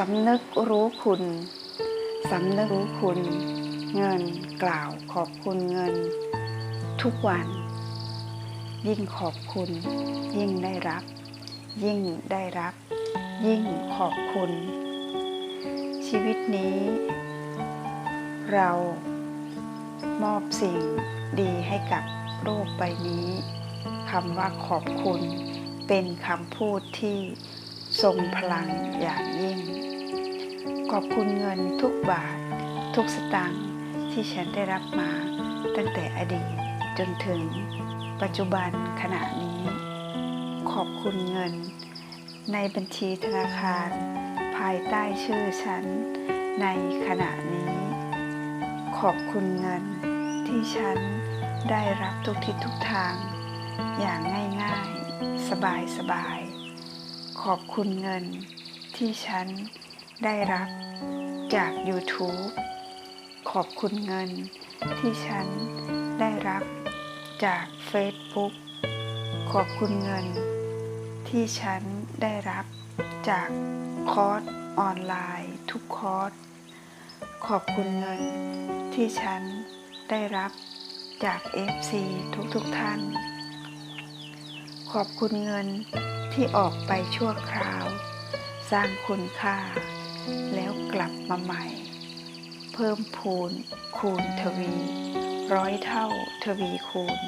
สำนึกรู้คุณ สำนึกรู้คุณ เงินกล่าวขอบคุณเงิน ทุกวัน ยิ่งขอบคุณ ยิ่งได้รับ ยิ่งได้รับ ยิ่งขอบคุณ ชีวิตนี้ เรามอบสิ่งดีให้กับโลกใบนี้คำว่าขอบคุณ เป็นคำพูดที่ ทรงพลังอย่างยิ่ง ขอบคุณเงินทุกบาท ทุกสตางค์ที่ฉันได้รับมาตั้งแต่อดีตจนถึงปัจจุบันขณะนี้ ขอบคุณเงิน ในบัญชีธนาคาร ภายใต้ชื่อฉันในขณะนี้ ขอบคุณเงินที่ฉันได้รับทุกทิศทุกทาง อย่างง่ายๆ สบายๆ ขอบคุณเงินที่ฉันได้รับจาก YouTube ขอบคุณเงินที่ฉันได้รับจาก Facebook ขอบคุณเงินที่ฉันได้รับจากคอร์สออนไลน์ ทุกคอร์ส ขอบคุณเงินที่ฉันได้รับจาก FC ทุกๆทท่าน ขอบคุณเงินที่ออกไปชั่วคราว สร้างคุณค่า แล้วกลับมาใหม่ เพิ่มพูน คูณทวี ร้อยเท่าทวีคูณ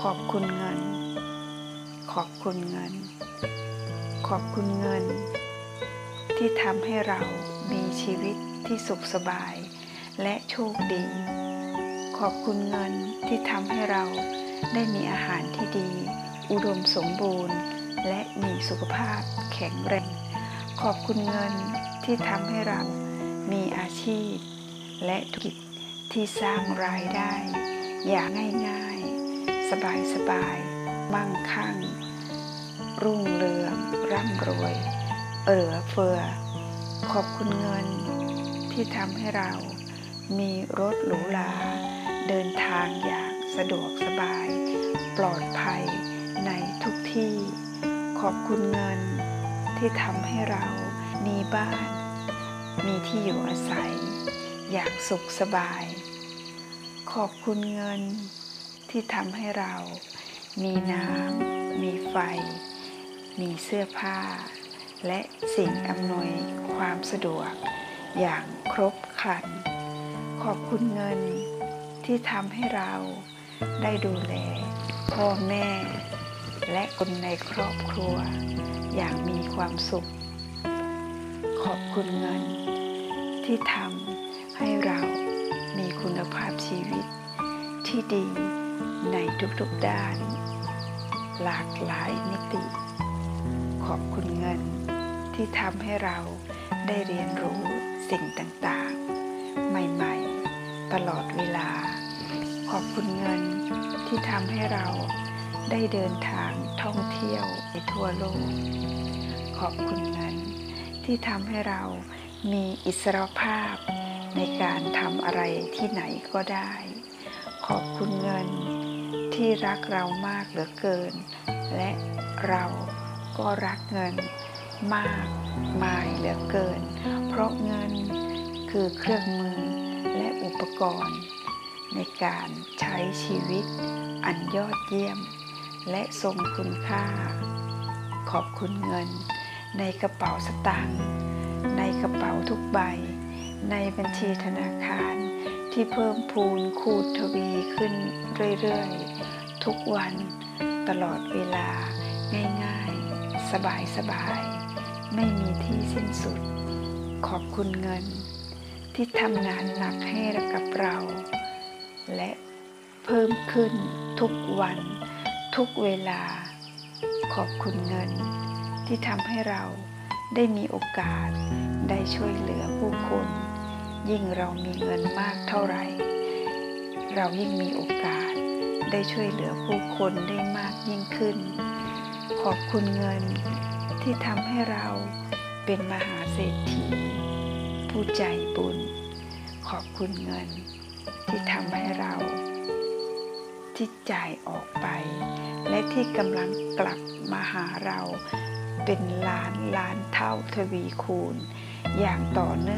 ขอบคุณเงิน ขอบคุณเงิน ขอบคุณเงิน ที่ทำให้เรามีชีวิตที่สุขสบาย และโชคดี ขอบคุณเงินที่ทำให้เราได้มีอาหารที่ดี อุดมสมบูรณ์ และมีสุขภาพแข็งแรง ขอบคุณเงินที่ทำให้เรามีอาชีพ และธุรกิจที่สร้างรายได้ อย่างง่ายๆ สบายๆมั่งคั่ง รุ่งเรือง ร่ำรวย เอือเฟือ ขอบคุณเงินที่ทำให้เรามีรถหรูหราเดินทางอย่างสะดวกสบาย ปลอดภัย ในทุกที่ ขอบคุณเงินที่ทำให้เรามีบ้าน มีที่อยู่อาศัย อย่างสุขสบาย ขอบคุณเงินที่ทำให้เรา มีน้ำ มีไฟ มีเสื้อผ้า และสิ่งอำนวยความสะดวก อย่างครบครัน ขอบคุณเงินที่ทำให้เราได้ดูแลพ่อแม่ และคนในครอบครัว อย่างมีความสุข ขอบคุณเงิน ที่ทำให้เรามีคุณภาพชีวิต ที่ดีในทุกๆด้าน หลากหลายมิติ ขอบคุณเงิน ที่ทำให้เราได้เรียนรู้สิ่งต่างๆ ใหม่ๆ ตลอดเวลา ขอบคุณเงินที่ทำให้เรา ได้เดินทางท่องเที่ยวไปทั่วโลก ขอบคุณเงินที่ทำให้เรามีอิสรภาพในการทำอะไรที่ไหนก็ได้ ขอบคุณเงินที่รักเรามากเหลือเกิน และเราก็รักเงินมากมายเหลือเกิน เพราะเงินคือเครื่องมือและอุปกรณ์ ในการใช้ชีวิตอันยอดเยี่ยม และทรงคุณค่า ขอบคุณเงิน ในกระเป๋าสตางค์ในกระเป๋าทุกใบ ในบัญชีธนาคารที่เพิ่มพูนคูณทวีขึ้นเรื่อยๆ ทุกวันตลอดเวลา ง่ายๆ สบายๆ ไม่มีที่สิ้นสุด ขอบคุณเงิน ที่ทำงานหนักให้กับเรา และเพิ่มขึ้นทุกวัน ทุกเวลา ขอบคุณเงินที่ทำให้เราได้มีโอกาสได้ช่วยเหลือผู้คน ยิ่งเรามีเงินมากเท่าไหร่ เรายิ่งมีโอกาสได้ช่วยเหลือผู้คนได้มากยิ่งขึ้น ขอบคุณเงินที่ทำให้เราเป็นมหาเศรษฐี ผู้ใจบุญ ขอบคุณเงินที่ทำให้เรา ที่จ่ายออกไป และที่กำลังกลับมาหาเราเป็นล้านล้านเท่าทวีคูณ อย่างต่อเนื่อง